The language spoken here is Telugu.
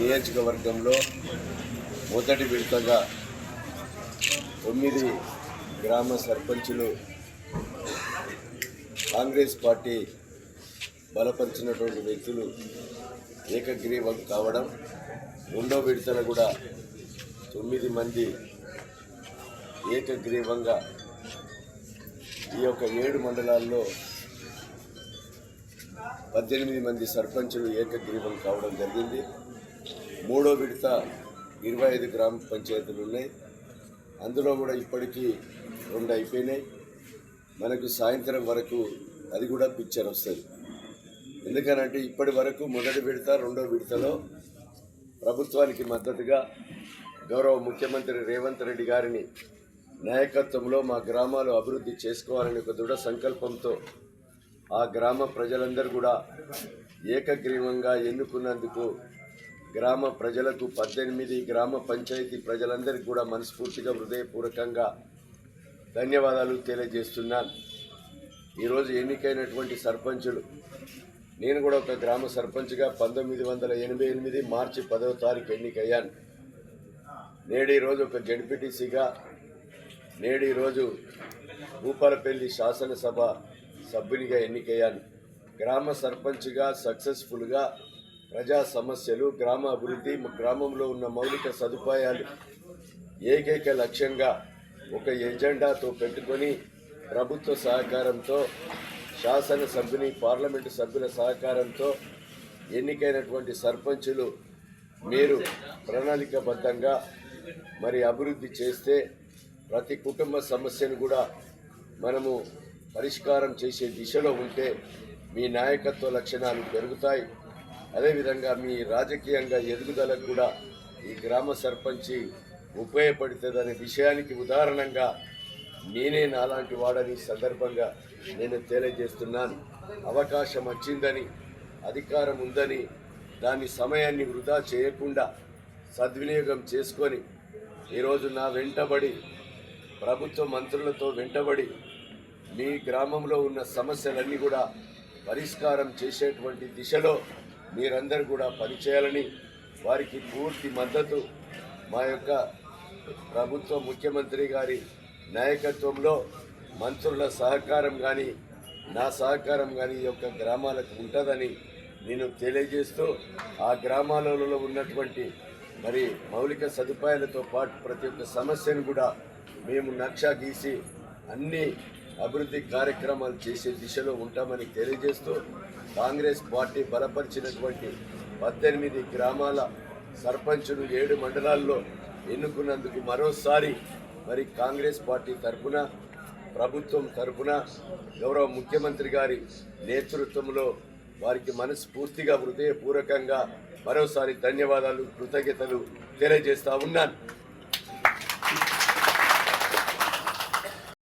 నియోజకవర్గంలో మొదటి విడతగా తొమ్మిది గ్రామ సర్పంచులు కాంగ్రెస్ పార్టీ బలపరిచినటువంటి వ్యక్తులు ఏకగ్రీవం కావడం రెండో విడతలో కూడా తొమ్మిది మంది ఏకగ్రీవంగా ఈ యొక్క ఏడు మండలాల్లో పద్దెనిమిది మంది సర్పంచులు ఏకగ్రీవం కావడం జరిగింది. మూడో విడత ఇరవై ఐదు గ్రామ పంచాయతీలు ఉన్నాయి. అందులో కూడా ఇప్పటికీ రెండు అయిపోయినాయి. మనకు సాయంత్రం వరకు అది కూడా పిక్చర్ వస్తుంది. ఎందుకనంటే ఇప్పటి వరకు మొదటి విడత రెండో విడతలో ప్రభుత్వానికి మద్దతుగా గౌరవ ముఖ్యమంత్రి రేవంత్ రెడ్డి గారిని నాయకత్వంలో మా గ్రామాలు అభివృద్ధి చేసుకోవాలనే ఒక దృఢ సంకల్పంతో ఆ గ్రామ ప్రజలందరూ కూడా ఏకగ్రీవంగా ఎన్నుకున్నందుకు గ్రామ ప్రజలకు పద్దెనిమిది గ్రామ పంచాయతీ ప్రజలందరికీ కూడా మనస్ఫూర్తిగా హృదయపూర్వకంగా ధన్యవాదాలు తెలియజేస్తున్నాను ఈరోజు ఎన్నికైనటువంటి సర్పంచులు నేను కూడా ఒక గ్రామ సర్పంచ్గా పంతొమ్మిది వందల ఎనభై ఎనిమిది మార్చి పదవ తారీఖు ఎన్నికయ్యాను. నేడు ఈరోజు ఒక జడ్పీటీసీగా నేడు ఈరోజు భూపాలపల్లి శాసనసభ సభ్యునిగా ఎన్నికయ్యాను. గ్రామ సర్పంచ్గా సక్సెస్ఫుల్గా ప్రజా సమస్యలు గ్రామ అభివృద్ధి గ్రామంలో ఉన్న మౌలిక సదుపాయాలు ఏకైక లక్ష్యంగా ఒక ఎజెండాతో పెట్టుకొని ప్రభుత్వ సహకారంతో శాసనసభ్యుని పార్లమెంటు సభ్యుల సహకారంతో ఎన్నికైనటువంటి సర్పంచులు మీరు ప్రణాళికబద్ధంగా మరి అభివృద్ధి చేస్తే ప్రతి కుటుంబ సమస్యను కూడా మనము పరిష్కారం చేసే దిశలో ఉంటే మీ నాయకత్వ లక్షణాలు పెరుగుతాయి. అదేవిధంగా మీ రాజకీయంగా ఎదుగుదలకు కూడా ఈ గ్రామ సర్పంచి ఉపయోగపడుతుందనే విషయానికి ఉదాహరణంగా నేనే నాలాంటి వాడని సందర్భంగా నేను తెలియజేస్తున్నాను. అవకాశం వచ్చిందని అధికారం ఉందని దాని సమయాన్ని వృధా చేయకుండా సద్వినియోగం చేసుకొని ఈరోజు నా వెంటబడి ప్రభుత్వ మంత్రులతో వెంటబడి మీ గ్రామంలో ఉన్న సమస్యలన్నీ కూడా పరిష్కారం చేసేటువంటి దిశలో మీరందరూ కూడా పనిచేయాలని వారికి పూర్తి మద్దతు. మా యొక్క ప్రభుత్వ ముఖ్యమంత్రి గారి నాయకత్వంలో మంత్రుల సహకారం కానీ నా సహకారం కానీ ఈ యొక్క గ్రామాలకు ఉంటుందని నేను తెలియజేస్తూ ఆ గ్రామాలలో ఉన్నటువంటి మరి మౌలిక సదుపాయాలతో పాటు ప్రతి ఒక్క సమస్యను కూడా మేము నక్షా గీసి అన్ని అభివృద్ధి కార్యక్రమాలు చేసే దిశలో ఉంటామని తెలియజేస్తూ కాంగ్రెస్ పార్టీ బలపరిచినటువంటి పద్దెనిమిది గ్రామాల సర్పంచులు ఏడు మండలాల్లో ఎన్నుకున్నందుకు మరోసారి మరి కాంగ్రెస్ పార్టీ తరఫున ప్రభుత్వం తరఫున గౌరవ ముఖ్యమంత్రి గారి నేతృత్వంలో వారికి మనస్ఫూర్తిగా హృదయపూర్వకంగా మరోసారి ధన్యవాదాలు కృతజ్ఞతలు తెలియజేస్తా ఉన్నాను.